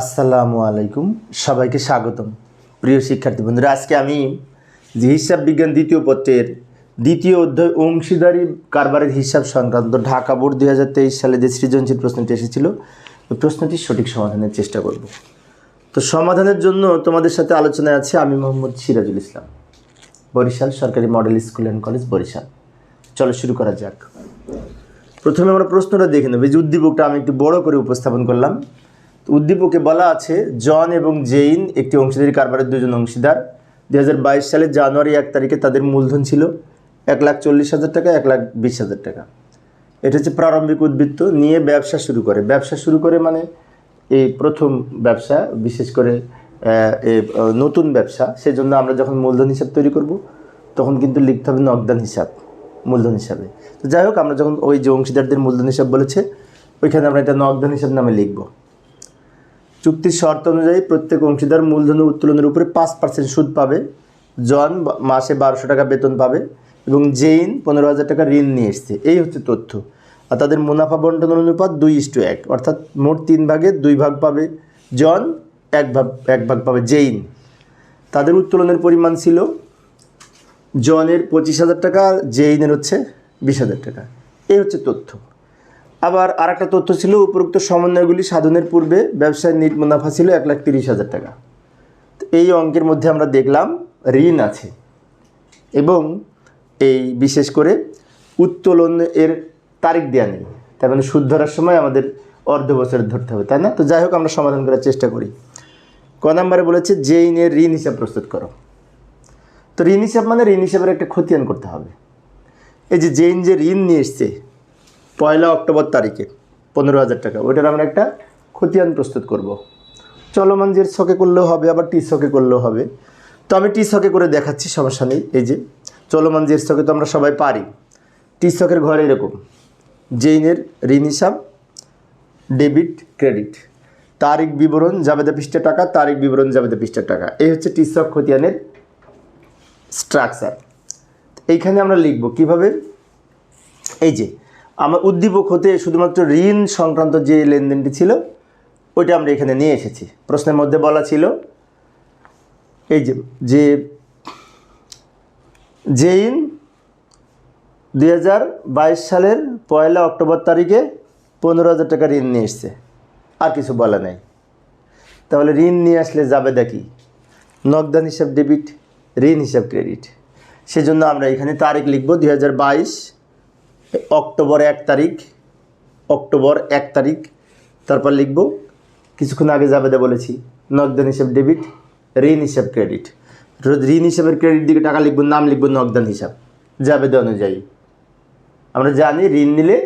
আসসালামু আলাইকুম। সবাইকে স্বাগতম। প্রিয় শিক্ষার্থী বন্ধুরা, আজকে আমি যে হিসাব বিজ্ঞান দ্বিতীয় পত্রের দ্বিতীয় অধ্যায় অংশীদারি কারবারের হিসাব সংক্রান্ত ঢাকা বোর্ড দুই হাজার তেইশ সালে যে সৃজনশীল প্রশ্নটি এসেছিল, ওই প্রশ্নটির সঠিক সমাধানের চেষ্টা করব। তো সমাধানের জন্য তোমাদের সাথে আলোচনায় আছে আমি মোহাম্মদ সিরাজুল ইসলাম, বরিশাল সরকারি model school and college Barishal. চলো শুরু করা যাক। প্রথমে আমরা প্রশ্নটা দেখে নেব। যে উদ্দীপকটা আমি একটু বড় করে উপস্থাপন করলাম। উদ্দীপকে বলা আছে, জন এবং জেইন একটি অংশীদারি কারবারের দুজন অংশীদার। দুই সালের জানুয়ারি এক তারিখে তাদের মূলধন ছিল এক লাখ চল্লিশ হাজার টাকা, এক লাখ বিশ হাজার টাকা। এটা হচ্ছে প্রারম্ভিক উদ্বৃত্ত নিয়ে ব্যবসা শুরু করে। ব্যবসা শুরু করে মানে এই প্রথম ব্যবসা, বিশেষ করে নতুন ব্যবসা। সেজন্য আমরা যখন মূলধন হিসাব তৈরি করব, তখন কিন্তু লিখতে হবে নগদান হিসাব, মূলধন হিসাবে। তো যাই হোক, আমরা যখন ওই যে অংশীদারদের মূলধন হিসাব বলেছে, ওইখানে আমরা এটা নগদান হিসাব নামে লিখব। চুক্তির শর্ত অনুযায়ী প্রত্যেক অংশীদার মূলধন উত্তোলনের উপরে পাঁচ পার্সেন্ট সুদ পাবে, জন মাসে বারোশো টাকা বেতন পাবে এবং জেইন পনেরো হাজার টাকা ঋণ নিয়ে এসছে। এই হচ্ছে তথ্য। আর তাদের মুনাফা বন্টন অনুপাত দুই ইস্টু এক, অর্থাৎ মোট তিন ভাগে দুই ভাগ পাবে জন, এক ভাগ এক ভাগ পাবে জেইন। তাদের উত্তোলনের পরিমাণ ছিল জনের পঁচিশ হাজার টাকা, জেইনের হচ্ছে বিশ হাজার টাকা। এই হচ্ছে তথ্য। আবার আর একটা তথ্য ছিল, উপরোক্ত সমন্বয়গুলি সাধনের পূর্বে ব্যবসায় নিট মুনাফা ছিল এক লাখ তিরিশ হাজার টাকা। তো এই অঙ্কের মধ্যে আমরা দেখলাম ঋণ আছে এবং এই বিশেষ করে উত্তোলন এর তারিখ দেওয়া নেই। তার মানে সুদ ধরার সময় আমাদের অর্ধ বছরের ধরতে হবে, তাই না? তো যাই হোক, আমরা সমাধান করার চেষ্টা করি। ক নম্বরে বলেছে জেইনের ঋণ হিসাব প্রস্তুত করো। তো ঋণ হিসাব মানে ঋণ হিসাবের একটা খতিয়ান করতে হবে। এই যে জেইন যে ঋণ নিয়ে এসছে পয়লা অক্টোবর তারিখে, পনেরো হাজার টাকা। ওইটার আমরা একটা খতিয়ান প্রস্তুত করব। চলমান জের ছকে করলেও হবে, আবার টি ছকে করলেও হবে। তো আমি টি ছকে করে দেখাচ্ছি সমস্যা নেই এই যে চলমান জের ছকে তো আমরা সবাই পারি। টি ছকের ঘরে এরকম, জেইনের ঋণ হিসাব, ডেবিট, ক্রেডিট। তারিখ বিবরণ, জাবেদা পৃষ্ঠা টাকা, তারিখ বিবরণ, জাবেদা পৃষ্ঠা টাকা। এই হচ্ছে টি ছক খতিয়ানের স্ট্রাকচার এইখানে আমরা লিখব কীভাবে? এই যে আমার উদ্দীপক হতে শুধুমাত্র ঋণ সংক্রান্ত যে লেনদেনটি ছিল, ওইটা আমরা এখানে নিয়ে এসেছি। প্রশ্নের মধ্যে বলা ছিল, এই যে যে জেইন দুই হাজার বাইশ সালের পয়লা অক্টোবর তারিখে পনেরো হাজার টাকা ঋণ নিয়ে এসছে। আর কিছু বলা নেই। তাহলে ঋণ নিয়ে আসলে যাবে দেখি নগদান হিসাব ডেবিট, ঋণ হিসাব ক্রেডিট। সেজন্য আমরা এখানে তারিখ লিখব দুই অক্টোবর এক তারিখ, অক্টোবর এক তারিখ, তারপর লিখব, কিছুক্ষণ আগে জাবেদা বলেছি নগদান হিসাব ডেবিট ঋণ হিসাব ক্রেডিট ঋণ হিসাবের ক্রেডিট দিকে টাকা লিখব, নাম লিখব নগদান হিসাব, জাবেদা অনুযায়ী। আমরা জানি ঋণ নিলে,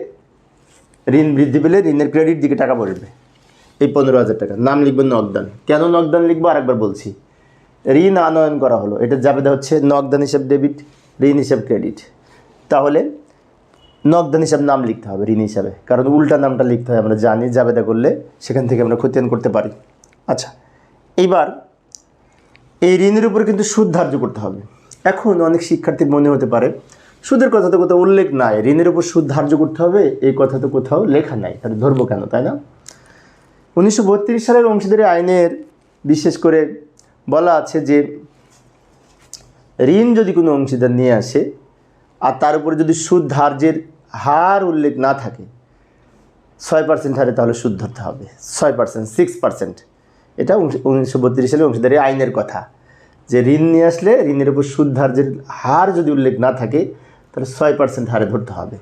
ঋণ বৃদ্ধি পেলে ঋণের ক্রেডিট দিকে টাকা পড়বে এই পনেরো হাজার টাকা। নাম লিখব নগদান কেন নগদান লিখব? আরেকবার বলছি। ঋণ আনয়ন করা হলো। এটা জাবেদা হচ্ছে নগদান হিসাব ডেবিট ঋণ হিসাব ক্রেডিট তাহলে নগদান হিসাব নাম লিখতে হবে, ঋণ হিসাবে। কারণ উল্টা নামটা লিখতে হয়, আমরা জানি, জাবেদা করলে সেখান থেকে আমরা খতিয়ান করতে পারি। আচ্ছা এইবার এই ঋণের উপরে কিন্তু সুদ ধার্য করতে হবে। এখন অনেক শিক্ষার্থীর মনে হতে পারে, সুদের কথা তো কোথাও উল্লেখ নাই, ঋণের উপর সুদ ধার্য করতে হবে, এই কথা তো কোথাও লেখা নাই। তাহলে ধরবো কেন, তাই না? উনিশশো বত্রিশ সালের অংশীদারি আইনের বিশেষ করে বলা আছে যে, ঋণ যদি কোনো অংশীদার নিয়ে আসে, আর তার উপরে যদি সুদ ধার্যের হার উল্লেখ না থাকে, ছয় পার্সেন্ট হারে তাহলে সুদ ধরতে হবে, ছয় পার্সেন্ট সিক্স পার্সেন্ট এটা উনিশশো বত্রিশ সালে অংশীদারি আইনের কথা। যে ঋণ নিয়ে আসলে ঋণের উপর সুদ ধার্যের হার যদি উল্লেখ না থাকে, তাহলে ছয় পার্সেন্ট হারে ধরতে হবে।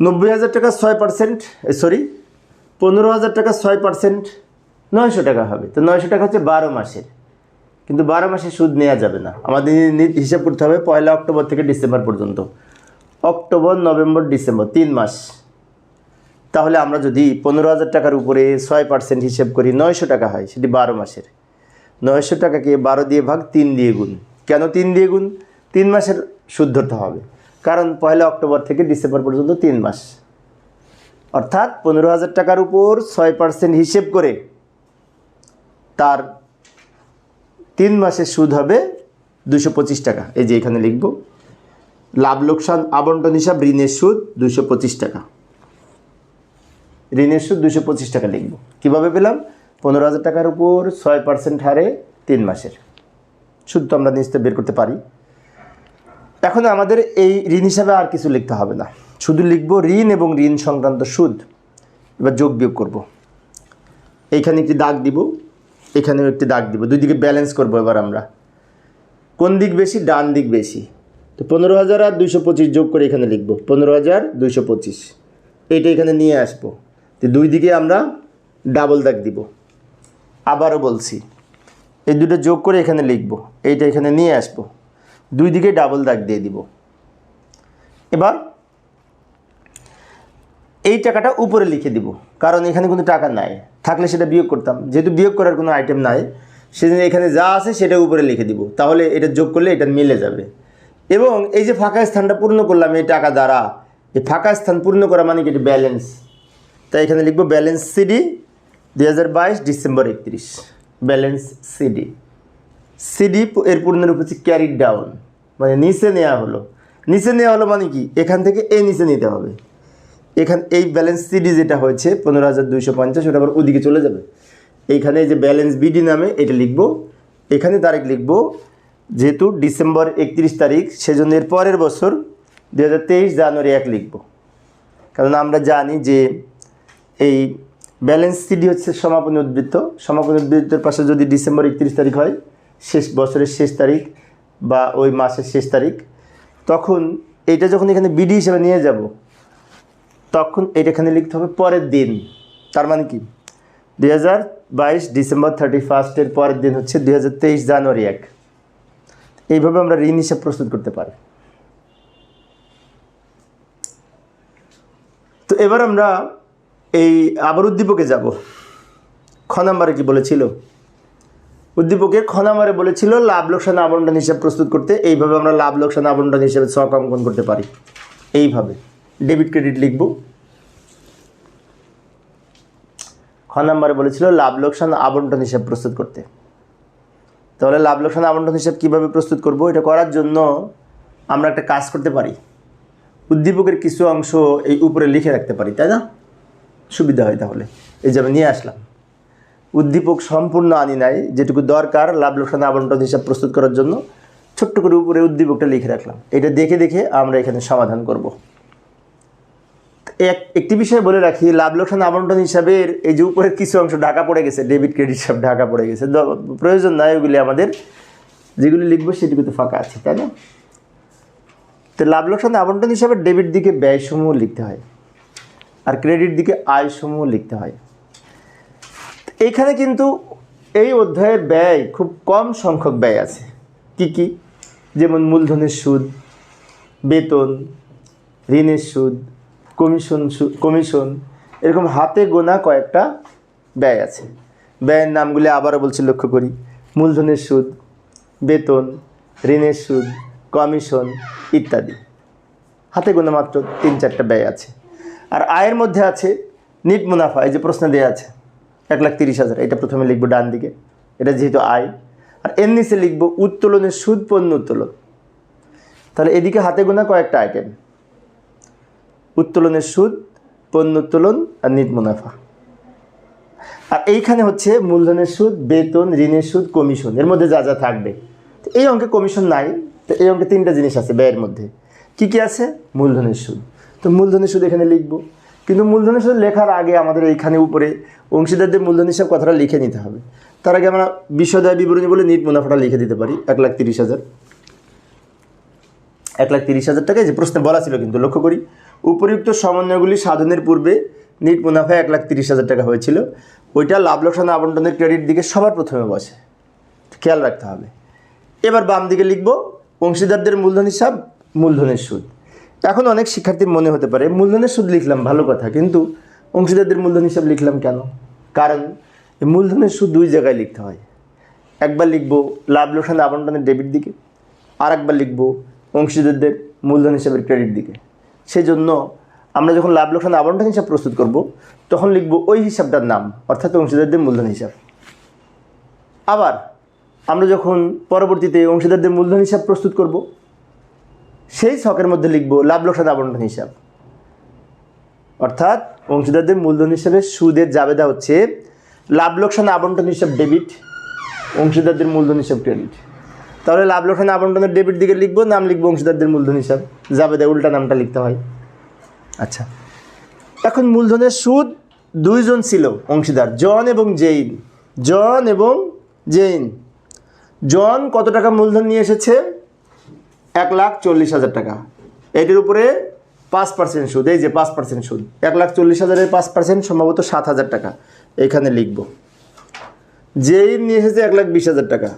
নব্বই হাজার টাকা ছয় পার্সেন্ট সরি, পনেরো হাজার টাকা ছয় পার্সেন্ট নয়শো টাকা হবে। তো নয়শো টাকা হচ্ছে বারো মাসের। কিন্তু বারো মাসে সুদ নেওয়া যাবে না। আমাদের হিসাব করতে হবে পয়লা অক্টোবর থেকে ডিসেম্বর পর্যন্ত। অক্টোবর, নভেম্বর, ডিসেম্বর, তিন মাস। তাহলে আমরা যদি পনেরো হাজার টাকার উপরে ছয় পার্সেন্ট হিসেব করি, নয়শো টাকা হয়, সেটি বারো মাসের। নয়শো টাকাকে বারো দিয়ে ভাগ তিন দিয়ে গুণ। কেন তিন দিয়ে গুণ? তিন মাসের সুদ ধরতে হবে। কারণ পয়লা অক্টোবর থেকে ডিসেম্বর পর্যন্ত তিন মাস। অর্থাৎ পনেরো হাজার টাকার উপর ছয় পার্সেন্ট হিসেব করে তার তিন মাসের সুদ হবে দুশো টাকা। এই যে এখানে লিখব। লাভ লোকসান আবন্টন হিসাব ঋণের সুদ দুশো পঁচিশ টাকা। ঋণের সুদ দুশো পঁচিশ টাকা লিখব। কীভাবে পেলাম? পনেরো হাজার টাকার উপর ছয় পার্সেন্ট হারে তিন মাসের। সুদ তো আমরা নিশ্চয় বের করতে পারি। এখন আমাদের এই ঋণ হিসাবে আর কিছু লিখতে হবে না। শুধু লিখব ঋণ এবং ঋণ সংক্রান্ত সুদ। এবার যোগ বিয়োগ করব। এইখানে একটি দাগ দিব, এখানেও একটি দাগ দিব। দুই দিকে ব্যালেন্স করব এবার আমরা। কোন দিক বেশি, ডান দিক বেশি। তো পনেরো হাজার আর দুইশো পঁচিশ যোগ করে এখানে লিখব। পনেরো হাজার দুইশো পঁচিশ। এইটা এখানে নিয়ে আসব। তো দুই দিকে আমরা ডাবল দাগ দিব। আবারও বলছি, এই দুটো যোগ করে এখানে লিখব। এইটা এখানে নিয়ে আসব। দুই দিকে ডাবল দাগ দিয়ে দিব। এবার এই টাকাটা উপরে লিখে দিব, কারণ এখানে কোনো টাকা নাই। থাকলে সেটা বিয়োগ করতাম। যেহেতু বিয়োগ করার কোনো আইটেম নাই, সেজন্য এখানে যা আছে সেটা উপরে লিখে দিব। তাহলে এটা যোগ করলে এটা মিলে যাবে। এবং এই যে ফাঁকা স্থানটা পূর্ণ করলাম, এই টাকা দ্বারা, এই ফাঁকা স্থান পূর্ণ করা মানে কি? ব্যালেন্স তাই এখানে লিখব ব্যালেন্স সিডি দু হাজার বাইশ ডিসেম্বর একত্রিশ। ব্যালেন্স সিডি সিডি এর পূর্ণরূপ হচ্ছে ক্যারিড ডাউন মানে নিচে নেওয়া হলো। নিচে নেওয়া হলো মানে কি? এখান থেকে এ নিচে নিতে হবে। এখান, এই ব্যালেন্স সিডি যেটা হয়েছে, পনেরো হাজার দুইশো পঞ্চাশ, ওটা আবার ওদিকে চলে যাবে। এইখানে এই যে ব্যালেন্স বিডি নামে এটা লিখব। এখানে তারিখ লিখব যেহেতু ডিসেম্বর একত্রিশ তারিখ, সেজন্য এর পরের বছর দু হাজার তেইশ জানুয়ারি এক লিখব। কারণ আমরা জানি যে এই ব্যালেন্স সিডি হচ্ছে সমাপনী উদ্বৃত্ত। সমাপনী উদ্বৃত্তের পাশে যদি ডিসেম্বর একত্রিশ তারিখ হয়, শেষ বছরের শেষ তারিখ বা ওই মাসের শেষ তারিখ, তখন এটা যখন এখানে বিডি হিসেবে নিয়ে যাব, তখন এটা এখানে লিখতে হবে পরের দিন। তার মানে কি? দুই হাজার বাইশ ডিসেম্বর থার্টি ফার্স্টের পরের দিন হচ্ছে দুই হাজার তেইশ জানুয়ারি এক। এইভাবে আমরা ঋণ হিসাব প্রস্তুত করতে পারি। তো এবার আমরা এই আবার উদ্দীপকে যাব। খ নাম্বারে কি বলেছিল? উদ্দীপকের খ নাম্বারে বলেছিল, লাভ, লোকসান, আবন্টন হিসাব প্রস্তুত করতে এইভাবে আমরা লাভ, লোকসান, আবন্টন হিসাবে ছক অঙ্কন করতে পারি। এইভাবে ডেবিট ক্রেডিট লিখব। খ নাম্বারে বলেছিল, লাভ, লোকসান, আবন্টন হিসাব প্রস্তুত করতে। তাহলে লাভ লোকসান আবন্টন হিসাব কীভাবে প্রস্তুত করব? এটা করার জন্য আমরা একটা কাজ করতে পারি। উদ্দীপকের কিছু অংশ এই উপরে লিখে রাখতে পারি, তাই না? সুবিধা হয় তাহলে। এই যে আমি নিয়ে আসলাম। উদ্দীপক সম্পূর্ণ আনি নাই, যেটুকু দরকার লাভ লোকসান আবন্টন হিসাব প্রস্তুত করার জন্য। ছোট্ট করে উপরে উদ্দীপকটা লিখে রাখলাম। এটা দেখে দেখে আমরা এখানে সমাধান করব। এক একটি বিষয় বলে রাখি, লাভ, লোকসান, আবন্টন হিসাবের এই যে উপরের কিছু অংশ ঢাকা পড়ে গেছে, ডেবিট, ক্রেডিট সব ঢাকা পড়ে গেছে। প্রয়োজন নাই ওগুলি আমাদের, যেগুলি লিখব সেটুকু তো ফাঁকা আছে, তাই না? তো লাভ, লোকসান, আবন্টন হিসাবে ডেবিট দিকে ব্যয়সমূহ লিখতে হয়, আর ক্রেডিট দিকে আয়সমূহ লিখতে হয়। এইখানে কিন্তু এই অধ্যায়ের ব্যয় খুব কম সংখ্যক ব্যয় আছে। কি কি? যেমন মূলধনের সুদ, বেতন, ঋণের সুদ কমিশন কমিশন, এরকম হাতে গোনা কয়েকটা ব্যয় আছে। ব্যয়ের নামগুলি আবারও বলছি লক্ষ্য করি। মূলধনের সুদ, বেতন, ঋণের সুদ, কমিশন ইত্যাদি। হাতে গোনা মাত্র তিন চারটা ব্যয় আছে। আর আয়ের মধ্যে আছে নিট মুনাফা, এই যে প্রশ্ন দেওয়া আছে, এক লাখ তিরিশ হাজার। এটা প্রথমে লিখব ডান দিকে। এটা যেহেতু আয়। আর এর নিচে লিখব উত্তোলনের সুদ পণ্য উত্তোলন। তাহলে এদিকে হাতে গোনা কয়েকটা আইটেম উত্তোলনের সুদ, পণ্য উত্তোলন আর নিট মুনাফা। আর এইখানে হচ্ছে মূলধনের সুদ, বেতন, ঋণের সুদ, কমিশন, এর মধ্যে যা যা থাকবে। এই অঙ্কে কমিশন নাই, তো এই অঙ্কে তিনটা জিনিস আছে ব্যয়ের মধ্যে। কি কি আছে? মূলধনের সুদ। তো মূলধনের সুদ এখানে লিখব। কিন্তু মূলধনের সুদ লেখার আগে আমাদের এইখানে উপরে অংশীদারদের মূলধন হিসাব কথাটা লিখে নিতে হবে। তার আগে আমরা বিশ্বদয় বিবরণী বলে নিট মুনাফাটা লিখে দিতে পারি, এক লাখ তিরিশ হাজার। এক লাখ তিরিশ হাজার টাকা যে প্রশ্নে বলা ছিল কিন্তু লক্ষ্য করি। উপযুক্ত সমন্বয়গুলি সাধনের পূর্বে নিট মুনাফা এক লাখ তিরিশ হাজার টাকা হয়েছিল। ওইটা লাভ লোকসান আবন্টনের ক্রেডিট দিকে সবার প্রথমে বসে। খেয়াল রাখতে হবে। এবার বাম দিকে লিখব, অংশীদারদের মূলধন হিসাব, মূলধনের সুদ। এখন অনেক শিক্ষার্থীর মনে হতে পারে, মূলধনের সুদ লিখলাম ভালো কথা, কিন্তু অংশীদারদের মূলধন হিসাব লিখলাম কেন? কারণ মূলধনের সুদ দুই জায়গায় লিখতে হয়। একবার লিখব লাভ লোকসান আবন্টনের ডেবিট দিকে আর একবার লিখব অংশীদারদের মূলধন হিসাবের ক্রেডিট দিকে। সেই জন্য আমরা যখন লাভ লোকসান আবন্টন হিসাব প্রস্তুত করব, তখন লিখব ওই হিসাবটার নাম, অর্থাৎ অংশীদারদের মূলধন হিসাব। আবার আমরা যখন পরবর্তীতে অংশীদারদের মূলধন হিসাব প্রস্তুত করব, সেই ছকের মধ্যে লিখব লাভ লোকসান আবন্টন হিসাব। অর্থাৎ অংশীদারদের মূলধন হিসাবে সুদের জাবেদা হচ্ছে লাভ লোকসান আবন্টন হিসাব ডেবিট, অংশীদারদের মূলধন হিসাব ক্রেডিট। তাহলে লাভ লোকসান আবন্টনের ডেবিট দিকে লিখব, নাম লিখব অংশীদারদের মূলধন হিসাব। যাবে দেয় উল্টা নামটা লিখতে হয়। আচ্ছা। এখন মূলধনের সুদ দুইজন ছিল, অংশীদার, জন এবং জেইন। জন এবং জেইন। জন কত টাকা মূলধন নিয়ে এসেছে? এক লাখ চল্লিশ হাজার টাকা। এটির উপরে পাঁচ পার্সেন্ট সুদ, এই যে পাঁচ পার্সেন্ট সুদ। এক লাখ চল্লিশ হাজারের পাঁচ পার্সেন্ট সম্ভবত সাত হাজার টাকা। এখানে লিখব। জেইন নিয়ে এসেছে এক লাখ বিশ হাজার টাকা।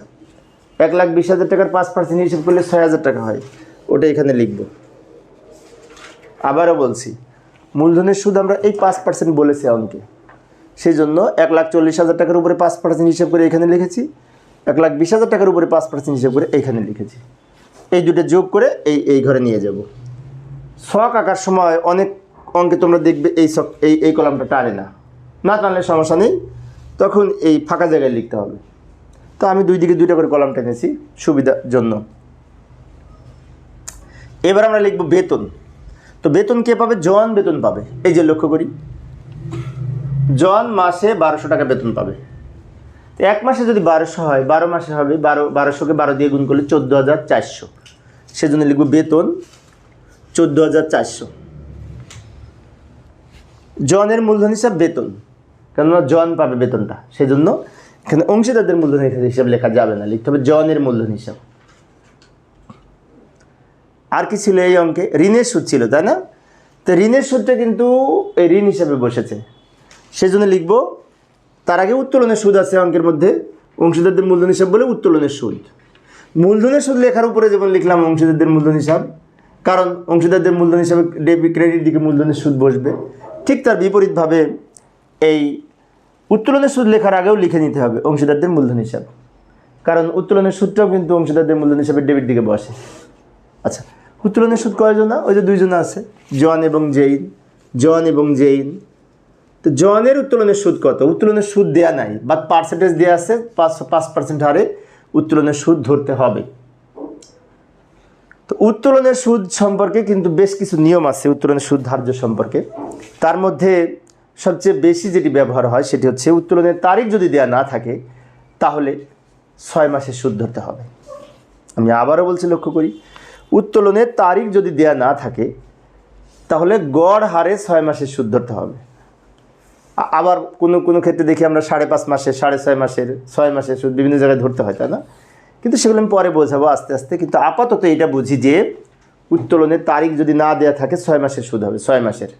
এক লাখ বিশ হাজার টাকার পাঁচ পার্সেন্ট হিসেব করলে ছয় হাজার টাকা হয়। ওটা এখানে লিখব। আবারও বলছি, মূলধনের সুদ আমরা এই পাঁচ পার্সেন্ট বলেছি অঙ্কে। সেই জন্য এক লাখ চল্লিশ হাজার টাকার উপরে পাঁচ পার্সেন্ট হিসেব করে এখানে লিখেছি, এক লাখ বিশ হাজার টাকার উপরে পাঁচ পার্সেন্ট হিসেব করে এইখানে লিখেছি। এই দুটো যোগ করে এই এই ঘরে নিয়ে যাব। শখ আঁকার সময় অনেক অঙ্কে তোমরা দেখবে এই শখ এই এই কলামটা টানে না। না টানলে সমস্যা নেই। তখন এই ফাঁকা জায়গায় লিখতে হবে। তো আমি দুই দিকে দুইটা করে কলাম টেনেছি সুবিধার জন্য। এবার আমরা লিখব বেতন। তো বেতন কে পাবে? জন বেতন পাবে। এই যে লক্ষ্য করি। জন মাসে বারোশো টাকা বেতন পাবে। তো এক মাসে যদি বারোশো হয়, বারো মাসে হবে, বারো, বারোশোকে বারো দিয়ে গুণ করলে চোদ্দ হাজার চারশো। সেজন্য লিখব বেতন চোদ্দ হাজার চারশো। জনের মূলধন হিসাব বেতন। কেননা জন পাবে বেতনটা। সেই জন্য এখানে অংশীদারদের মূলধন হিসাব লেখা যাবে না, লিখতে হবে জনের মূলধন হিসাব। আর কি ছিল এই অঙ্কে? ঋণের সুদ ছিল, তাই না? তো ঋণের সুদটা কিন্তু এই ঋণ হিসাবে বসেছে। সেজন্য লিখব, তার আগে উত্তোলনের সুদ আছে অঙ্কের মধ্যে, অংশীদারদের মূলধন হিসাব বলে উত্তোলনের সুদ। মূলধনের সুদ লেখার উপরে যেমন লিখলাম অংশীদারদের মূলধন হিসাব, কারণ অংশীদারদের মূলধন হিসাবে ডেবিট ক্রেডিট দিকে মূলধনের সুদ বসবে, ঠিক তার বিপরীতভাবে এই উত্তোলনের সুদ লেখার আগেও লিখে নিতে হবে, অংশীদারদের মূলধন হিসাব। কারণ উত্তোলনের সুদটাও কিন্তু অংশীদারদের মূলধন হিসাবে ডেবিট দিকে বসে। আচ্ছা উত্তোলনের সুদ কয়জন ওই যে দুইজন আছে, জন এবং জেইন। জন এবং জেইন। তো জনের উত্তোলনের সুদ কত? উত্তোলনের সুদ দেয়া নাই বা পার্সেন্টেজ দেওয়া আছে, পাঁচ পাঁচ পার্সেন্ট হারে উত্তোলনের সুদ ধরতে হবে। তো উত্তোলনের সুদ সম্পর্কে কিন্তু বেশ কিছু নিয়ম আছে, উত্তোলনের সুদ ধার্য সম্পর্কে। তার মধ্যে সবচেয়ে বেশি যেটি ব্যবহার হয় সেটি হচ্ছে উত্তোলনের তারিখ যদি দেয়া না থাকে, তাহলে ছয় মাসের সুদ ধরতে হবে। আমি আবারও বলছি, লক্ষ্য করি, উত্তোলনের তারিখ যদি দেয়া না থাকে, তাহলে গড় হারে ছয় মাসের সুদ ধরতে হবে। আবার কোনো কোনো ক্ষেত্রে দেখি আমরা সাড়ে পাঁচ মাসের, সাড়ে ছয় মাসের ছয় মাসের সুদ বিভিন্ন জায়গায় ধরতে হয়, তাই না? কিন্তু সেগুলো আমি পরে বোঝাবো আস্তে আস্তে, কিন্তু আপাতত এটা বুঝি যে উত্তোলনের তারিখ যদি না দেয়া থাকে, ছয় মাসের সুদ হবে, ছয় মাসের।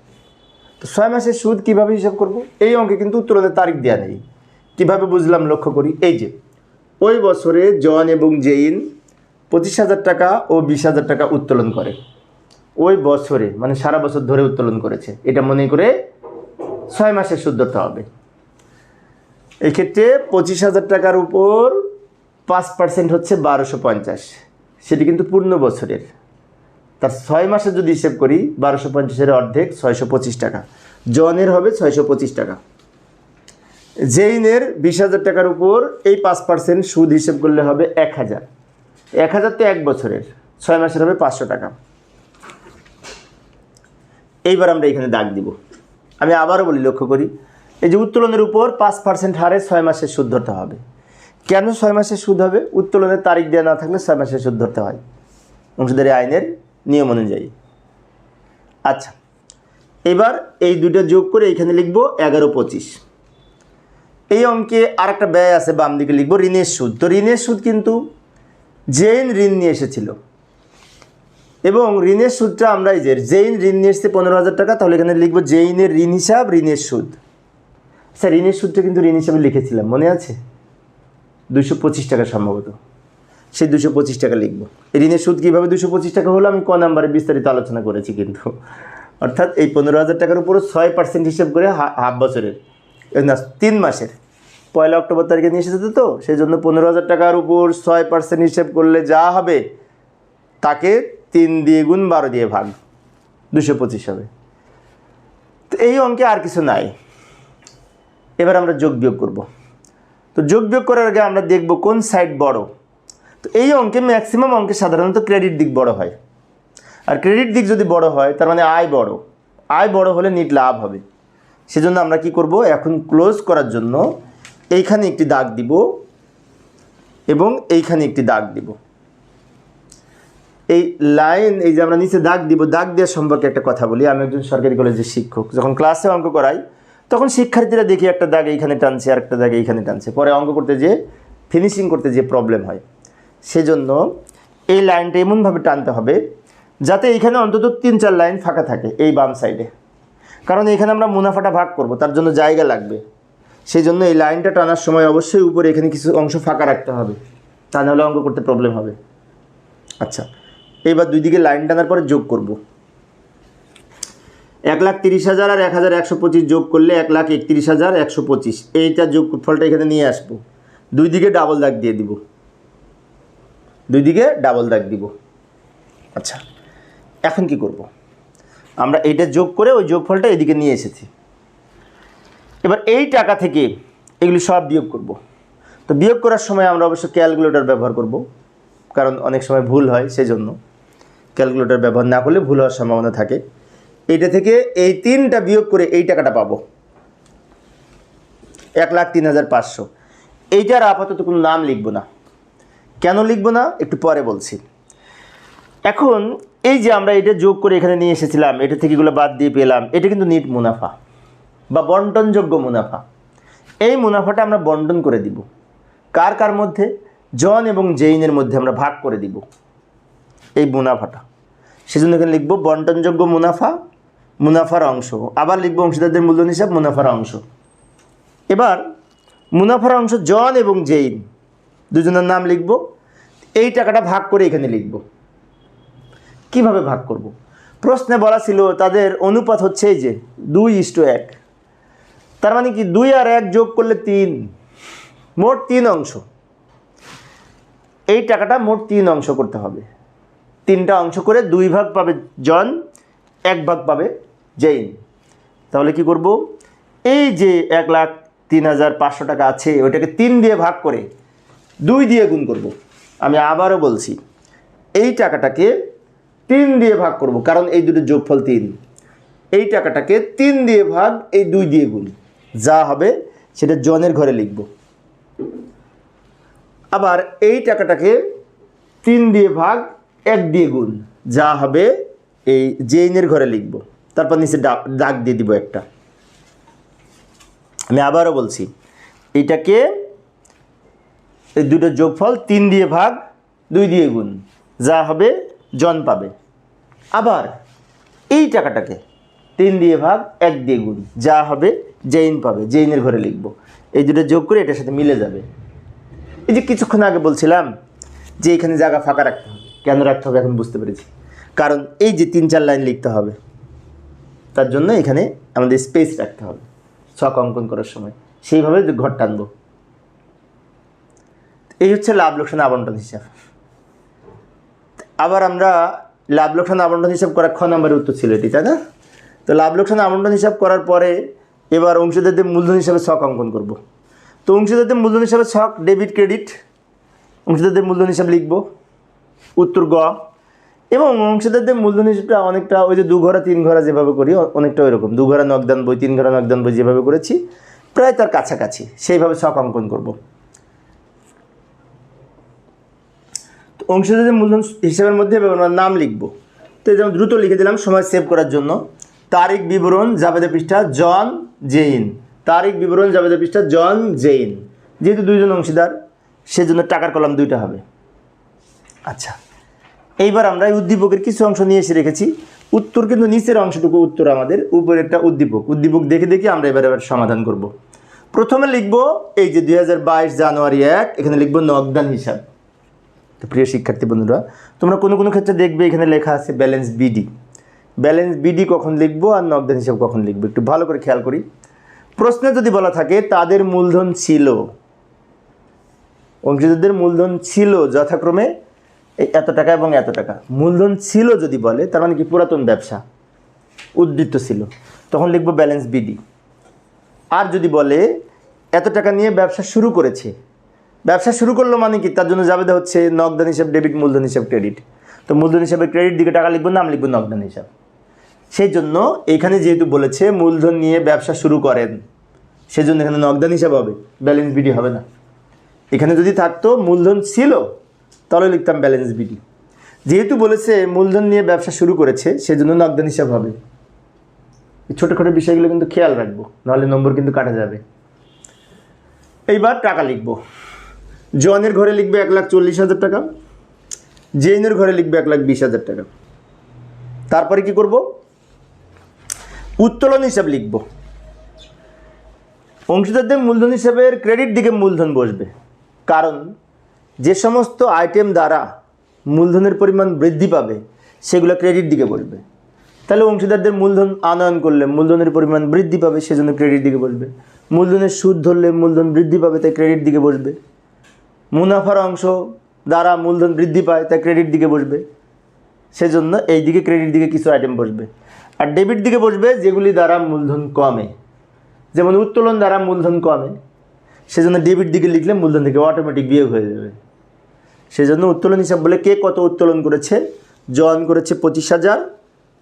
তো ছয় মাসের সুদ কীভাবে হিসাব করব? এই অঙ্কে কিন্তু উত্তোলনের তারিখ দেওয়া নেই। কীভাবে বুঝলাম লক্ষ্য করি? এই যে, ওই বছরে জন এবং জেইন পঁচিশ হাজার টাকা ও বিশ হাজার টাকা উত্তোলন করে। ওই বছরে মানে সারা বছর ধরে উত্তোলন করেছে। এটা মনে করে ছয় মাসের সুদ ধরতে হবে। এই ক্ষেত্রে পঁচিশ হাজার টাকার উপর পাঁচ পার্সেন্ট হচ্ছে বারোশো পঞ্চাশ। সেটি কিন্তু পূর্ণ বছরের। তার ছয় মাসে যদি হিসেব করি, বারোশো পঞ্চাশের অর্ধেক ছয়শো পঁচিশ টাকা। জনের হবে ছয়শো পঁচিশ টাকা। জেইনের বিশ হাজার টাকার উপর এই পাঁচ পার্সেন্ট সুদ হিসেব করলে হবে এক হাজার। এক হাজার তো এক বছরের, ছয় মাসের হবে পাঁচশো টাকা। এইবার আমরা এখানে দাগ দিব। আমি আবারও বলি, লক্ষ্য করি, এই যে উত্তোলনের উপর পাঁচ পার্সেন্ট হারে ছয় মাসের সুদ ধরতে হবে। কেন ছয় মাসের সুদ হবে? উত্তোলনের তারিখ দেওয়া না থাকলে ছয় মাসের সুদ ধরতে হয়। অংশীদারি আইনের নিয়ম অনুযায়ী। আচ্ছা এবার এই দুটো যোগ করে এখানে লিখব এগারো পঁচিশ। এই অঙ্কে আর একটা ব্যয় আছে বাম দিকে লিখব ঋণের সুদ। তো ঋণের সুদ কিন্তু জেইন ঋণ নিয়ে এসেছিল। এবং ঋণের সুদটা আমরা এই যে জেইন ঋণ নিয়ে এসেছে পনেরো হাজার টাকা, তাহলে এখানে লিখব জেইনের ঋণ হিসাব, ঋণের সুদ। স্যার, ঋণের সুদটা কিন্তু ঋণ হিসাবে লিখেছিলাম, মনে আছে? দুশো পঁচিশ টাকা সম্ভবত। সেই দুশো পঁচিশ টাকা লিখব। ঋণের সুদ কীভাবে দুশো পঁচিশ টাকা হলো আমি ক নাম্বারে বিস্তারিত আলোচনা করেছি কিন্তু। অর্থাৎ এই পনেরো হাজার টাকার উপরও ছয় পার্সেন্ট হিসেব করে হাফ বছরের না, তিন মাসের। পয়লা অক্টোবর তারিখে নিয়ে এসেছে তো সেই জন্য পনেরো হাজার টাকার উপর ছয় পার্সেন্ট হিসেব করলে যা হবে, তাকে তিন দিয়ে গুণ বারো দিয়ে ভাগ, দুশো পঁচিশ হবে। তো এই অঙ্কে আর কিছু নাই। এবার আমরা যোগ বিয়োগ করব। তো যোগ বিয়োগ করার আগে আমরা দেখব কোন সাইড বড়। তো এই অঙ্কে ম্যাক্সিমাম অঙ্কে সাধারণত ক্রেডিট দিক বড় হয়। আর ক্রেডিট দিক যদি বড় হয়, তার মানে আয় বড়। আয় বড় হলে নিট লাভ হবে। সেজন্য আমরা কি করব? এখন ক্লোজ করার জন্য এইখানে একটি দাগ দিব এবং এইখানে একটি দাগ দিব। এই লাইন এই যে আমরা নিচে দাগ দিব, দাগ দেওয়ার সম্পর্কে একটা কথা বলি। আমি একজন সরকারি কলেজের শিক্ষক। যখন ক্লাসে অঙ্ক করাই, তখন শিক্ষার্থীরা দেখি একটা দাগ এইখানে টানছে আর একটা দাগ এইখানে টানছে। পরে অঙ্ক করতে যে ফিনিশিং করতে যে প্রবলেম হয়। সেজন্য এই লাইনটা এমনভাবে টানতে হবে যাতে এইখানে অন্তত তিন চার লাইন ফাঁকা থাকে এই বাম সাইডে। কারণ এখানে আমরা মুনাফাটা ভাগ করব, তার জন্য জায়গা লাগবে। সেই জন্য এই লাইনটা টানার সময় অবশ্যই উপরে এখানে কিছু অংশ ফাঁকা রাখতে হবে। তা নাহলে অঙ্ক করতে প্রবলেম হবে। আচ্ছা এইবার দুই দিকে লাইন টানার পরে যোগ করব। এক লাখ তিরিশ হাজার আর এক হাজার একশো পঁচিশ যোগ করলে এক লাখ একত্রিশ হাজার একশো পঁচিশ। এইটা যোগ ফলটা এখানে নিয়ে আসব। দুই দিকে ডাবল দাগ দিয়ে দিব। দুই দিকে ডাবল দাগ দিব। আচ্ছা এখন কি করব? আমরা এইটা যোগ করে ওই যোগফলটা এদিকে নিয়ে এসেছি। এবার এই টাকা থেকে এগুলি সব বিয়োগ করব। তো বিয়োগ করার সময় আমরা অবশ্য ক্যালকুলেটর ব্যবহার করব, কারণ অনেক সময় ভুল হয় সেই জন্য ক্যালকুলেটর ব্যবহার না করলে ভুল হওয়ার সম্ভাবনা থাকে। এইটা থেকে এই তিনটা বিয়োগ করে এই টাকাটা পাবো। এক লাখ তিন হাজার পাঁচশো। এইটার আপাতত কোনো নাম লিখব না। কেন লিখব না? একটু পরে বলছি। এখন এই যে আমরা এটা যোগ করে এখানে নিয়ে এসেছিলাম, এটা থেকে এগুলো বাদ দিয়ে পেলাম, এটা কিন্তু নিট মুনাফা বা বন্টনযোগ্য মুনাফা। এই মুনাফাটা আমরা বন্টন করে দিব। কার কার মধ্যে? জন এবং জেইনের মধ্যে আমরা ভাগ করে দিব। এই মুনাফাটা। সেজন্য এখানে লিখব বন্টনযোগ্য মুনাফা, মুনাফার অংশ। আবার লিখব অংশীদারদের মূল্য হিসাব, মুনাফার অংশ। এবার মুনাফার অংশ জন এবং জেইন। দুজনের নাম লিখব, এই টাকাটা ভাগ করে এখানে লিখব। কীভাবে ভাগ করব। প্রশ্নে বলা ছিল, তাদের অনুপাত হচ্ছে এই যে দুই ইস্টু এক। তার মানে কি দুই আর এক যোগ করলে তিন, মোট তিন অংশ। এই টাকাটা মোট তিন অংশ করতে হবে। তিনটা অংশ করে দুই ভাগ পাবে জন, এক ভাগ পাবে জেইন। তাহলে কি করব? এই যে এক লাখ তিন হাজার পাঁচশো টাকা আছে ওইটাকে তিন দিয়ে ভাগ করে দুই দিয়ে গুণ করব। আমি আবারও বলছি, এই টাকাটাকে তিন দিয়ে ভাগ করব, কারণ এই দুটো যোগফল তিন। এই টাকাটাকে তিন দিয়ে ভাগ, এই দুই দিয়ে গুণ। যা হবে, সেটা জনের ঘরে লিখব। আবার এই টাকাটাকে তিন দিয়ে ভাগ, এক দিয়ে গুণ। যা হবে, এই জেইনের ঘরে লিখব। তারপর নিচে ডা- দাগ দিয়ে দিব একটা। আমি আবারও বলছি এইটাকে এই দুটো যোগফল তিন দিয়ে ভাগ, দুই দিয়ে গুণ। যা হবে, জন পাবে। আবার এই টাকাটাকে তিন দিয়ে ভাগ, এক দিয়ে গুণ। যা হবে, জেইন পাবে। জেইনের ঘরে লিখব। এই দুটো যোগ করে এটার সাথে মিলে যাবে। এই যে কিছুক্ষণ আগে বলছিলাম যে এখানে জায়গা ফাঁকা রাখতে হবে। কেন রাখতে হবে এখন বুঝতে পেরেছি। কারণ এই যে তিন চার লাইন লিখতে হবে, তার জন্য এখানে আমাদের স্পেস রাখতে হবে। ছক অঙ্কন করার সময়। সেইভাবে ঘর টানবো এই হচ্ছে লাভ, লোকসান আবন্টন হিসাব। আবার আমরা লাভ, লোকসান আবন্টন হিসাব করার খ নম্বরের উত্তর ছিল এটি, তাই না? তো লাভ, লোকসান আবন্টন হিসাব করার পরে এবার অংশীদারদের মূলধন হিসাবে শখ অঙ্কন করব। তো অংশীদারদের মূলধন হিসাবে শখ ডেবিট ক্রেডিট অংশীদারদের মূলধন হিসাব লিখব, উত্তর গ। এবং অংশীদারদের মূলধন হিসাবটা অনেকটা ওই যে দু ঘোড়া তিন ঘোড়া যেভাবে করি, অনেকটা ওই রকম দু ঘোড়া নকদান বই তিন ঘোড়া নকদান বই যেভাবে করেছি, প্রায় তার কাছাকাছি সেইভাবে শখ অঙ্কন করব। অংশীদারদের মূলধন হিসাবের মধ্যে আমরা নাম লিখব। তো যেমন দ্রুত লিখে দিলাম, সময় সেভ করার জন্য। তারিখ, বিবরণ জাবেদা পৃষ্ঠা, জন, জেইন। তারিখ, বিবরণ জাবেদা পৃষ্ঠা, জন, জেইন। যেহেতু দুইজন অংশীদার, সেজন্য টাকার কলাম দুইটা হবে। আচ্ছা এইবার আমরা এই উদ্দীপকের কিছু অংশ নিয়ে এসে রেখেছি। উত্তর কিন্তু নিচের অংশটুকু উত্তর আমাদের, উপরে একটা উদ্দীপক। উদ্দীপক দেখে দেখে আমরা এবার এবার সমাধান করব। প্রথমে লিখব, এই যে দুই হাজার বাইশ জানুয়ারি এক, এখানে লিখব নগদান হিসাব। তো প্রিয় শিক্ষার্থী বন্ধুরা, তোমরা কোনো কোনো ক্ষেত্রে দেখবে এখানে লেখা আছে ব্যালেন্স বিডি ব্যালেন্স বিডি কখন লিখব আর নগদান হিসাব কখন লিখব? একটু ভালো করে খেয়াল করি। প্রশ্নে যদি বলা থাকে, তাদের মূলধন ছিল। অংশীদারদের মূলধন ছিল যথাক্রমে এত টাকা এবং এত টাকা। মূলধন ছিল যদি বলে, তার মানে কি? পুরাতন ব্যবসা। উদ্বৃত্ত ছিল। তখন লিখব ব্যালেন্স বিডি আর যদি বলে, এত টাকা নিয়ে ব্যবসা শুরু করেছে ব্যবসা শুরু করল মানে কি? তার জন্য যাবে হচ্ছে নগদান হিসাব ডেবিট মূলধন হিসাব ক্রেডিট তো মূলধন হিসাবে ক্রেডিট দিকে টাকা লিখব নাম লিখব নগদান হিসাব। সেই জন্য এখানে যেহেতু বলেছে মূলধন নিয়ে ব্যবসা শুরু করেন, সেজন্য এখানে নগদান হিসাব হবে ব্যালেন্স বিডি হবে না। এখানে যদি থাকতো মূলধন ছিল, তাহলে লিখতাম ব্যালেন্স বিডি যেহেতু বলেছে মূলধন নিয়ে ব্যবসা শুরু করেছে, সেজন্য নগদান হিসাব হবে। এই ছোটোখাটো বিষয়গুলো কিন্তু খেয়াল রাখব, নাহলে নম্বর কিন্তু কাটা যাবে। এইবার টাকা লিখব। জনের ঘরে লিখবে এক লাখ চল্লিশ হাজার টাকা জেনের ঘরে লিখবে এক লাখ বিশ হাজার টাকা। তারপরে কি করব? উত্তোলন হিসাব লিখব। অংশীদারদের মূলধন হিসাবের ক্রেডিট দিকে মূলধন বসবে। কারণ যে সমস্ত আইটেম দ্বারা মূলধনের পরিমাণ বৃদ্ধি পাবে, সেগুলো ক্রেডিট দিকে বসবে। তাহলে অংশীদারদের মূলধন আনয়ন করলে মূলধনের পরিমাণ বৃদ্ধি পাবে, সেজন্য ক্রেডিট দিকে বসবে। মূলধনের সুদ ধরলে মূলধন বৃদ্ধি পাবে, তাই ক্রেডিট দিকে বসবে। মুনাফার অংশ দ্বারা মূলধন বৃদ্ধি পায়, তাই ক্রেডিট দিকে বসবে। সেজন্য এই দিকে ক্রেডিট দিকে কিছু আইটেম বসবে। আর ডেবিট দিকে বসবে যেগুলি দ্বারা মূলধন কমে। যেমন উত্তোলন দ্বারা মূলধন কমে। সেজন্য ডেবিট দিকে লিখলে মূলধন থেকে অটোমেটিক বিয়োগ হয়ে যাবে। সেজন্য উত্তোলন হিসাব বলে কে কত উত্তোলন করেছে? জন করেছে পঁচিশ হাজার,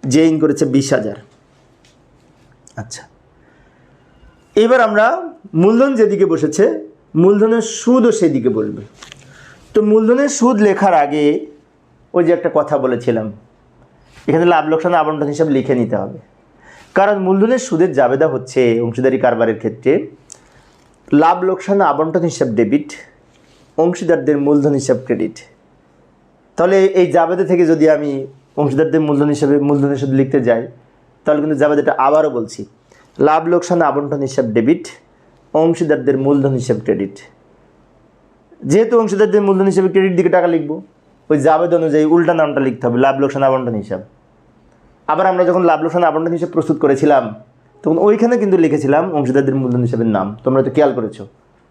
জেইন করেছে বিশ হাজার। আচ্ছা। এবার আমরা মূলধন যেদিকে বসেছে মূলধনের সুদও সেদিকে বলবে। তো মূলধনের সুদ লেখার আগে ওই যে একটা কথা বলেছিলাম, এখানে লাভ লোকসান আবন্টন হিসাব লিখে নিতে হবে। কারণ মূলধনের সুদের জাবেদা হচ্ছে অংশীদারি কারবারের ক্ষেত্রে। লাভ লোকসান আবন্টন হিসাব ডেবিট, অংশীদারদের মূলধন হিসাব ক্রেডিট। তাহলে এই জাবেদা থেকে যদি আমি অংশীদারদের মূলধন হিসাবে মূলধনের সুদ লিখতে যাই, তাহলে কিন্তু জাবেদাটা আবারও বলছি, লাভ লোকসান আবন্টন হিসাব ডেবিট অংশীদারদের মূলধন হিসাব ক্রেডিট যেহেতু অংশীদারদের মূলধন হিসাবে ক্রেডিট দিকে টাকা লিখব, ওই জাবেদ অনুযায়ী উল্টা নামটা লিখতে হবে, লাভ, লোকসান, আবন্টন হিসাব। আবার আমরা যখন লাভ, লোকসান, আবন্টন হিসাব প্রস্তুত করেছিলাম, তখন ওইখানে কিন্তু লিখেছিলাম অংশীদারদের মূলধন হিসাবের নাম। তোমরা তো খেয়াল করেছ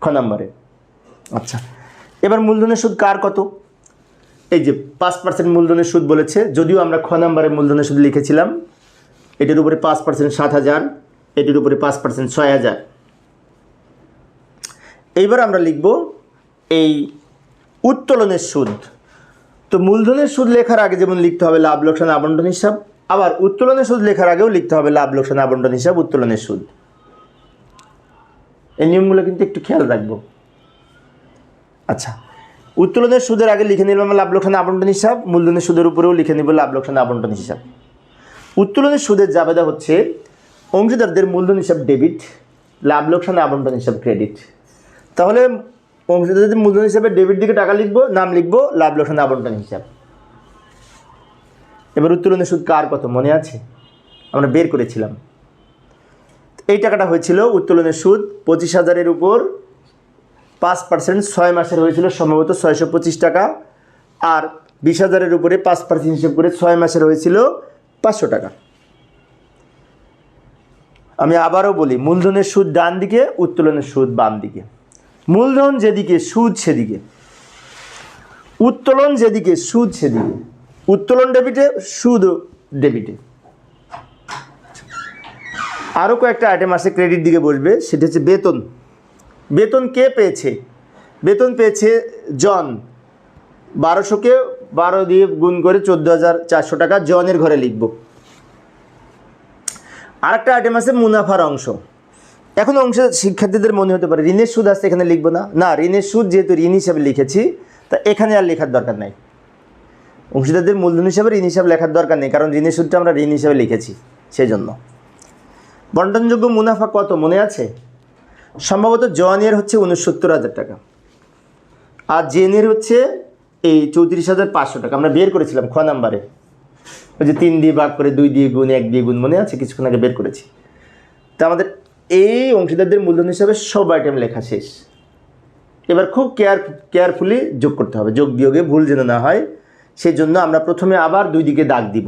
খ নম্বরে। আচ্ছা এবার মূলধনের সুদ কার কত? এই যে পাঁচ পার্সেন্ট মূলধনের সুদ বলেছে, যদিও আমরা খ নম্বরে মূলধনের সুদ লিখেছিলাম, এটির উপরে পাঁচ পার্সেন্ট সাত হাজার, এটির উপরে পাঁচ পার্সেন্ট ছয় হাজার। এইবার আমরা লিখব এই উত্তোলনের সুদ। তো মূলধনের সুদ লেখার আগে যেমন লিখতে হবে লাভ, লোকসান আবন্টন হিসাব, আবার উত্তোলনের সুদ লেখার আগেও লিখতে হবে লাভ, লোকসান আবন্টন হিসাব, উত্তোলনের সুদ। এই নিয়মগুলো কিন্তু একটু খেয়াল রাখব। আচ্ছা উত্তোলনের সুদের আগে লিখে নিলাম লাভ, লোকসান আবন্টন হিসাব, মূলধনের সুদের উপরেও লিখে নিব লাভ, লোকসান আবন্টন হিসাব। উত্তোলনের সুদের জাবেদা হচ্ছে অংশীদারদের মূলধন হিসাব ডেবিট, লাভ, লোকসান আবন্টন হিসাব ক্রেডিট। তাহলে অংশীদারদের মূলধন হিসাবে ডেবিট দিকে টাকা লিখব, নাম লিখব, লাভ লোকসান আবন্টন হিসাব। এবার উত্তোলনের সুদ কার কত? মনে আছে? আমরা বের করেছিলাম। এই টাকাটা হয়েছিল উত্তোলনের সুদ, পঁচিশ হাজারের উপর পাঁচ পার্সেন্ট ছয় মাসের হয়েছিল সম্ভবত ছয়শো পঁচিশ টাকা, আর বিশ হাজারের উপরে পাঁচ পার্সেন্ট হিসেব করে ছয় মাসের হয়েছিল পাঁচশো টাকা। আমি আবারও বলি, মূলধনের সুদ ডান দিকে, উত্তোলনের সুদ বাম দিকে। মূলধন যেদিকে, সুদ সেদিকে। উত্তোলন যেদিকে, সুদ সেদিকে। উত্তোলন ডেবিটে সুদ ডেবিটে আরও কয়েকটা আইটেম আছে ক্রেডিট দিকে বসবে, সেটা হচ্ছে বেতন। বেতন কে পেয়েছে? বেতন পেয়েছে জন। বারোশোকে বারো দিয়ে গুণ করে চোদ্দ হাজার চারশো টাকা জনের ঘরে লিখব। আরেকটা আইটেম আছে মুনাফার অংশ। এখন অংশ শিক্ষার্থীদের মনে হতে পারে, ঋণের সুদ আসছে এখানে লিখব না। না, ঋণের সুদ যেহেতু ঋণ হিসাবে লিখেছি, তা এখানে আর লেখার দরকার নাই। অংশীদারদের মূলধন হিসাবে ঋণ হিসাবে লেখার দরকার নেই, কারণ ঋণের সুদটা আমরা ঋণ হিসাবে লিখেছি সেই জন্য বন্টনযোগ্য মুনাফা কত, মনে আছে? সম্ভবত জনের হচ্ছে উনসত্তর হাজার টাকা, আর জেনের হচ্ছে এই চৌত্রিশ হাজার পাঁচশো টাকা। আমরা বের করেছিলাম খ নাম্বারে। ওই যে তিন দিয়ে ভাগ করে দুই দিয়ে গুণ, এক দিয়ে গুণ, মনে আছে? কিছুক্ষণ আগে বের করেছি। তা আমাদের এই অংশীদারদের মূলধন হিসাবে সব আইটেম লেখা শেষ। এবার খুব কেয়ার কেয়ারফুলি যোগ করতে হবে। যোগ বিয়োগে ভুল যেন না হয় সেই জন্য আমরা প্রথমে আবার দুই দিকে দাগ দিব।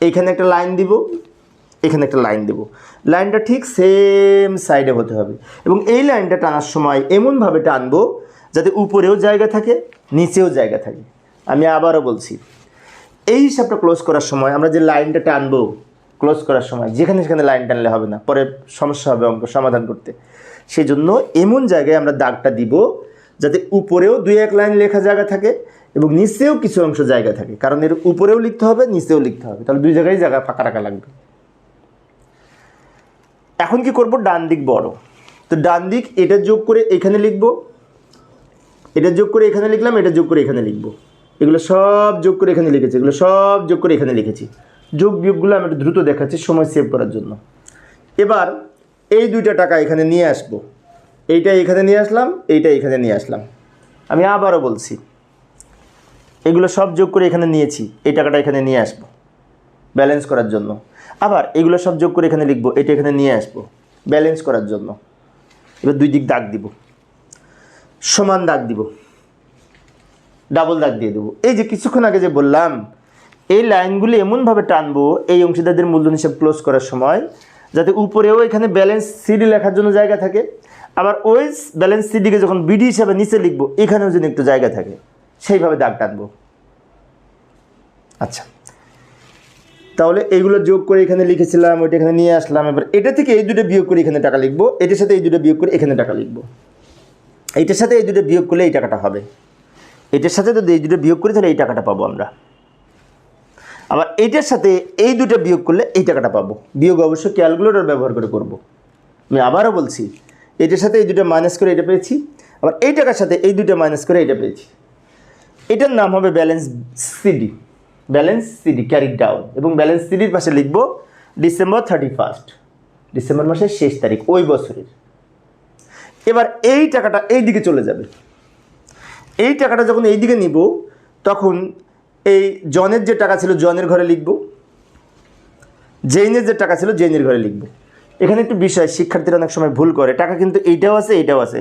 এইখানে একটা লাইন দিব, এখানে একটা লাইন দেব। লাইনটা ঠিক সেম সাইডে হতে হবে। এবং এই লাইনটা টানার সময় এমনভাবে টানবো যাতে উপরেও জায়গা থাকে, নিচেও জায়গা থাকে। আমি আবারও বলছি, এই হিসাবটা ক্লোজ করার সময় আমরা যে লাইনটা টানবো ক্লোজ করার সময়, যেখানে সেখানে লাইন টানলে হবে না, পরে সমস্যা হবে অঙ্ক, সমাধান করতে। সেই জন্য এমন জায়গায় আমরা দাগটা দিব যাতে উপরেও দুই এক লাইন লেখা জায়গা থাকে এবং নিচেও কিছু অংশ জায়গা থাকে। কারণ এর উপরেও লিখতে হবে, নিচেও লিখতে হবে। তাহলে দুই জায়গায় জায়গা ফাঁকা রাখা লাগবে। এখন কি করব? ডান দিক বড়। তো ডান দিক এটা যোগ করে এখানে লিখব। এটা যোগ করে এখানে লিখলাম, এটা যোগ করে এখানে লিখব। এগুলো সব যোগ করে এখানে লিখেছি, এগুলো সব যোগ করে এখানে লিখেছি। যোগ বিয়োগগুলো আমি একটু দ্রুত দেখাচ্ছি, সময় সেভ করার জন্য। এবার এই দুইটা টাকা এখানে নিয়ে আসব। এইটা এখানে নিয়ে আসলাম এইটা এখানে নিয়ে আসলাম। আমি আবারও বলছি, এগুলো সব যোগ করে এখানে নিয়েছি, এই টাকাটা এখানে নিয়ে আসব ব্যালেন্স করার জন্য। আবার এগুলো সব যোগ করে এখানে লিখব, এটা এখানে নিয়ে আসব ব্যালেন্স করার জন্য। এবার দুই দিক দাগ দিব, সমান দাগ দিব ডাবল দাগ দিয়ে দেবো। এই যে কিছুক্ষণ আগে যে বললাম এই লাইনগুলি এমনভাবে টানবো, এই অংশীদারদের মূলধন হিসাব ক্লোজ করার সময়, যাতে উপরেও এখানে ব্যালেন্স সিডি লেখার জন্য জায়গা থাকে। আবার ওই ব্যালেন্স সিডিকে যখন বিডি হিসাবে নিচে লিখব, এখানেও যেন একটু জায়গা থাকে। সেইভাবে দাগ টানবো। আচ্ছা। তাহলে এইগুলো যোগ করে এখানে লিখেছিলাম, ওইটা এখানে নিয়ে আসলাম। এবার এটা থেকে এই দুটো বিয়োগ করে এখানে টাকা লিখব, এটার সাথে এই দুটো বিয়োগ করে এখানে টাকা লিখব। এইটার সাথে এই দুটো বিয়োগ করলে এই টাকাটা হবে। এটার সাথে যদি এই দুটো বিয়োগ করি তাহলে এই টাকাটা পাবো আমরা। আবার এইটার সাথে এই দুটো বিয়োগ করলে এই টাকাটা পাবো। বিয়োগ অবশ্যই ক্যালকুলেটর ব্যবহার করে করব। আমি আবারও বলছি, এটার সাথে এই দুটো মাইনাস করে এটা পেয়েছি, আবার এই টাকার সাথে এই দুটো মাইনাস করে এটা পেয়েছি। এটার নাম হবে balance CD balance CD carry down এবং ব্যালেন্স সিডির পাশে লিখব ডিসেম্বর থার্টি ফার্স্ট ডিসেম্বর মাসের শেষ তারিখ, ওই বছরের। এবার এই টাকাটা এই দিকে চলে যাবে। এই টাকাটা যখন এই দিকে নিব, তখন এই জনের যে টাকা ছিল, জনের ঘরে লিখব। জেইনের যে টাকা ছিল, জেইনের ঘরে লিখব। এখানে একটু বিষয়, শিক্ষার্থীরা অনেক সময় ভুল করে। টাকা কিন্তু এইটাও আছে এইটাও আছে।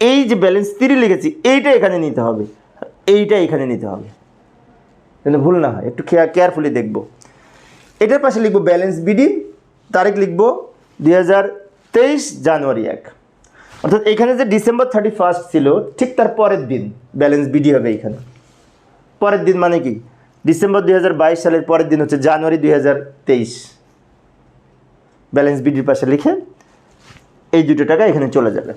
এই যে ব্যালেন্স তিরি লিখেছি, এইটা এখানে নিতে হবে। এইটা এখানে নিতে হবে। যেন ভুল না হয়, একটু কেয়ারফুলি দেখব। এটার পাশে লিখব ব্যালেন্স বিডি তারিখ লিখব দুই হাজার তেইশ জানুয়ারি এক। অর্থাৎ এখানে যে ডিসেম্বর থার্টি ফার্স্ট ছিল, ঠিক তার পরের দিন ব্যালেন্স বিডি হবে এখানে। পরের দিন মানে কি? ডিসেম্বর দুই হাজার বাইশ সালের পরের দিন হচ্ছে জানুয়ারি দু হাজার তেইশ। ব্যালেন্স বিডির পাশে লিখে এই দুটো টাকা এখানে চলে যাবে।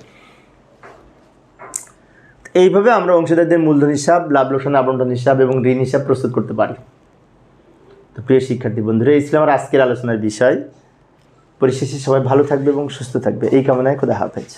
এইভাবে আমরা অংশীদারদের মূলধন হিসাব, লাভ লোকসান আবন্টন হিসাব এবং ঋণ হিসাব প্রস্তুত করতে পারি। তো প্রিয় শিক্ষার্থী বন্ধুরা, এই ছিল আমার আজকের আলোচনার বিষয়। পরিশেষে সবাই ভালো থাকবে এবং সুস্থ থাকবে। এই কামনায় খোদা হাফেজ।